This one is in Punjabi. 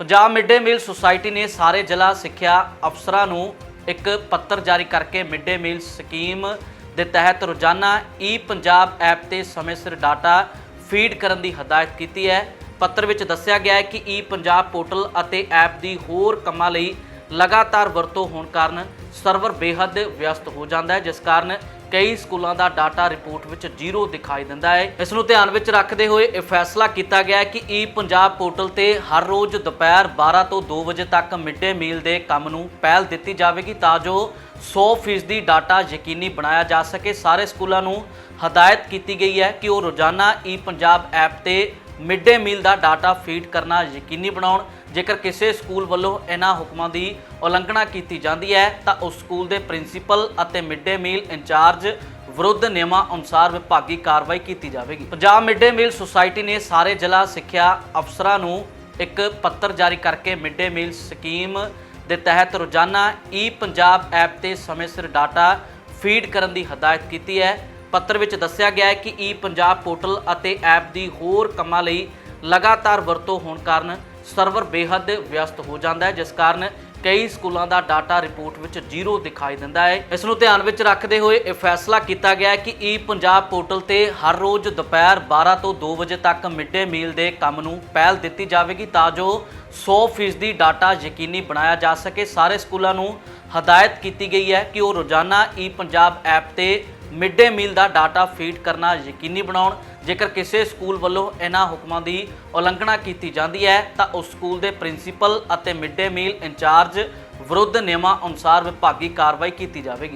Punjab mid day meal society ਨੇ ਸਾਰੇ ਜ਼ਿਲ੍ਹਾ ਸਿੱਖਿਆ ਅਫਸਰਾਂ ਨੂੰ ਇੱਕ ਪੱਤਰ ਜਾਰੀ ਕਰਕੇ ਮਿਡ ਡੇ ਮੀਲ ਸਕੀਮ ਦੇ ਤਹਿਤ ਰੋਜ਼ਾਨਾ ਈ ਪੰਜਾਬ ਐਪ ਤੇ ਸਮੇਂ ਸਿਰ ਡਾਟਾ ਫੀਡ ਕਰਨ ਦੀ ਹਦਾਇਤ ਕੀਤੀ ਹੈ। ਪੱਤਰ ਵਿੱਚ ਦੱਸਿਆ ਗਿਆ ਹੈ ਕਿ ਈ ਪੰਜਾਬ ਪੋਰਟਲ ਅਤੇ ਐਪ ਦੀ ਹੋਰ ਕੰਮਾਂ ਲਈ ਲਗਾਤਾਰ ਵਰਤੋਂ ਹੋਣ ਕਾਰਨ ਸਰਵਰ ਬੇਹੱਦ ਵਿਅਸਤ ਹੋ ਜਾਂਦਾ ਹੈ, ਜਿਸ ਕਾਰਨ ਕਈ ਸਕੂਲਾਂ ਦਾ ਡਾਟਾ ਰਿਪੋਰਟ ਵਿੱਚ ਜ਼ੀਰੋ ਦਿਖਾਈ ਦਿੰਦਾ ਹੈ। ਇਸ ਨੂੰ ਧਿਆਨ ਵਿੱਚ ਰੱਖਦੇ ਹੋਏ ਇਹ ਫੈਸਲਾ ਕੀਤਾ ਗਿਆ ਹੈ ਕਿ ਈ ਪੰਜਾਬ ਪੋਰਟਲ ਤੇ ਹਰ ਰੋਜ਼ ਦੁਪਹਿਰ 12 ਤੋਂ 2 ਵਜੇ ਤੱਕ ਮਿਡ ਡੇ ਮੀਲ ਦੇ ਕੰਮ ਨੂੰ ਪਹਿਲ ਦਿੱਤੀ ਜਾਵੇਗੀ ਤਾਂ ਜੋ 100% ਡਾਟਾ ਯਕੀਨੀ ਬਣਾਇਆ ਜਾ ਸਕੇ। ਸਾਰੇ ਸਕੂਲਾਂ ਨੂੰ ਹਦਾਇਤ ਕੀਤੀ ਗਈ ਹੈ ਕਿ ਉਹ ਰੋਜ਼ਾਨਾ ਈ ਪੰਜਾਬ ਐਪ ਤੇ ਮਿਡ ਡੇ ਮੀਲ ਦਾ ਡਾਟਾ ਫੀਡ ਕਰਨਾ ਯਕੀਨੀ ਬਣਾਉਣ। ਜੇਕਰ ਕਿਸੇ ਸਕੂਲ ਵੱਲੋਂ ਇਹਨਾਂ ਹੁਕਮਾਂ ਦੀ ਉਲੰਘਣਾ ਕੀਤੀ ਜਾਂਦੀ ਹੈ, ਤਾਂ ਉਸ ਸਕੂਲ ਦੇ ਪ੍ਰਿੰਸੀਪਲ ਅਤੇ ਮਿਡ ਡੇ ਮੀਲ ਇੰਚਾਰਜ ਵਿਰੁੱਧ ਨਿਯਮਾਂ ਅਨੁਸਾਰ ਵਿਭਾਗੀ ਕਾਰਵਾਈ ਕੀਤੀ ਜਾਵੇਗੀ। Punjab mid day meal society ਨੇ ਸਾਰੇ ਜ਼ਿਲ੍ਹਾ ਸਿੱਖਿਆ ਅਫਸਰਾਂ ਨੂੰ ਇੱਕ ਪੱਤਰ ਜਾਰੀ ਕਰਕੇ ਮਿਡ ਡੇ ਮੀਲ ਸਕੀਮ ਦੇ ਤਹਿਤ ਰੋਜ਼ਾਨਾ ਈ ਪੰਜਾਬ ਐਪ ਤੇ ਸਮੇਂ ਸਿਰ ਡਾਟਾ ਫੀਡ ਕਰਨ ਦੀ ਹਦਾਇਤ ਕੀਤੀ ਹੈ। ਪੱਤਰ ਵਿੱਚ ਦੱਸਿਆ ਗਿਆ ਹੈ ਕਿ ਈ ਪੰਜਾਬ ਪੋਰਟਲ ਅਤੇ ਐਪ ਦੀ ਹੋਰ ਕੰਮਾਂ ਲਈ ਲਗਾਤਾਰ ਵਰਤੋਂ ਹੋਣ ਕਾਰਨ ਸਰਵਰ ਬੇਹੱਦ ਵਿਅਸਤ ਹੋ ਜਾਂਦਾ ਹੈ, ਜਿਸ ਕਾਰਨ ਕਈ ਸਕੂਲਾਂ ਦਾ ਡਾਟਾ ਰਿਪੋਰਟ ਵਿੱਚ ਜ਼ੀਰੋ ਦਿਖਾਈ ਦਿੰਦਾ ਹੈ। ਇਸ ਨੂੰ ਧਿਆਨ ਵਿੱਚ ਰੱਖਦੇ ਹੋਏ ਇਹ ਫੈਸਲਾ ਕੀਤਾ ਗਿਆ ਹੈ ਕਿ ਈ ਪੰਜਾਬ ਪੋਰਟਲ ਤੇ ਹਰ ਰੋਜ਼ ਦੁਪਹਿਰ 12 ਤੋਂ 2 ਵਜੇ ਤੱਕ ਮਿਡ ਡੇ ਮੀਲ ਦੇ ਕੰਮ ਨੂੰ ਪਹਿਲ ਦਿੱਤੀ ਜਾਵੇਗੀ, ਤਾਂ ਜੋ 100% ਡਾਟਾ ਯਕੀਨੀ ਬਣਾਇਆ ਜਾ ਸਕੇ। ਸਾਰੇ ਸਕੂਲਾਂ ਨੂੰ ਹਦਾਇਤ ਕੀਤੀ ਗਈ ਹੈ ਕਿ ਉਹ ਰੋਜ਼ਾਨਾ ਈ ਪੰਜਾਬ ਐਪ ਤੇ ਮਿਡ ਡੇ ਮੀਲ ਦਾ ਡਾਟਾ ਫੀਡ ਕਰਨਾ ਯਕੀਨੀ ਬਣਾਉਣ। ਜੇਕਰ ਕਿਸੇ ਸਕੂਲ ਵੱਲੋਂ ਇਹਨਾਂ ਹੁਕਮਾਂ ਦੀ ਉਲੰਘਣਾ ਕੀਤੀ ਜਾਂਦੀ ਹੈ, ਤਾਂ ਉਸ ਸਕੂਲ ਦੇ ਪ੍ਰਿੰਸੀਪਲ ਅਤੇ ਮਿਡ ਡੇ ਮੀਲ ਇੰਚਾਰਜ ਵਿਰੁੱਧ ਨਿਯਮਾਂ ਅਨੁਸਾਰ ਵਿਭਾਗੀ ਕਾਰਵਾਈ ਕੀਤੀ ਜਾਵੇਗੀ।